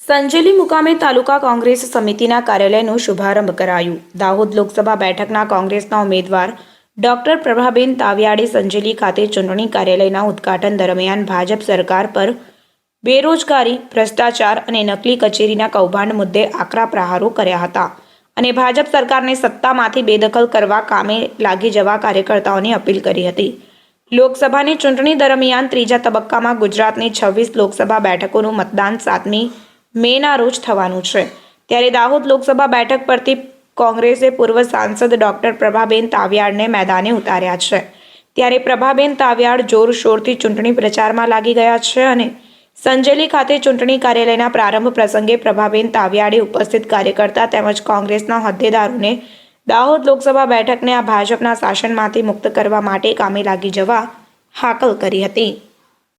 સંજેલી મુકામે તાલુકા કોંગ્રેસ સમિતિના કાર્યાલયનો શુભારંભ કરાયું. દાહોદ લોકસભા બેઠકના કોંગ્રેસના ઉમેદવાર ડોક્ટર પ્રભાબેન તાવિયાડે સંજેલી ખાતે ચૂંટણી કાર્યાલયના ઉદ્ઘાટન દરમિયાન ભાજપ સરકાર પર બેરોજગારી, ભ્રષ્ટાચાર અને નકલી કચેરીના કૌભાંડ મુદ્દે આકરા પ્રહારો કર્યા હતા અને ભાજપ સરકારને સત્તામાંથી બેદખલ કરવા કામે લાગી જવા કાર્યકર્તાઓને અપીલ કરી હતી. લોકસભાની ચૂંટણી દરમિયાન ત્રીજા તબક્કામાં ગુજરાતની છવ્વીસ લોકસભા બેઠકોનું મતદાન સાતમી મેના રોજ થવાનું છે. ત્યારે દાહોદ લોકસભા બેઠક પરથી કોંગ્રેસે પૂર્વ સાંસદ ડોક્ટર પ્રભાબેન તાવિયાડને મેદાને ઉતાર્યા છે. ત્યારે પ્રભાબેન તાવિયાડ જોરશોરથી ચૂંટણી પ્રચારમાં લાગી ગયા છે અને સંજેલી ખાતે ચૂંટણી કાર્યાલયના પ્રારંભ પ્રસંગે પ્રભાબેન તાવિયાડે ઉપસ્થિત કાર્યકર્તા તેમજ કોંગ્રેસના હોદ્દેદારોને દાહોદ લોકસભા બેઠકને આ ભાજપના શાસનમાંથી મુક્ત કરવા માટે કામે લાગી જવા હાકલ કરી હતી.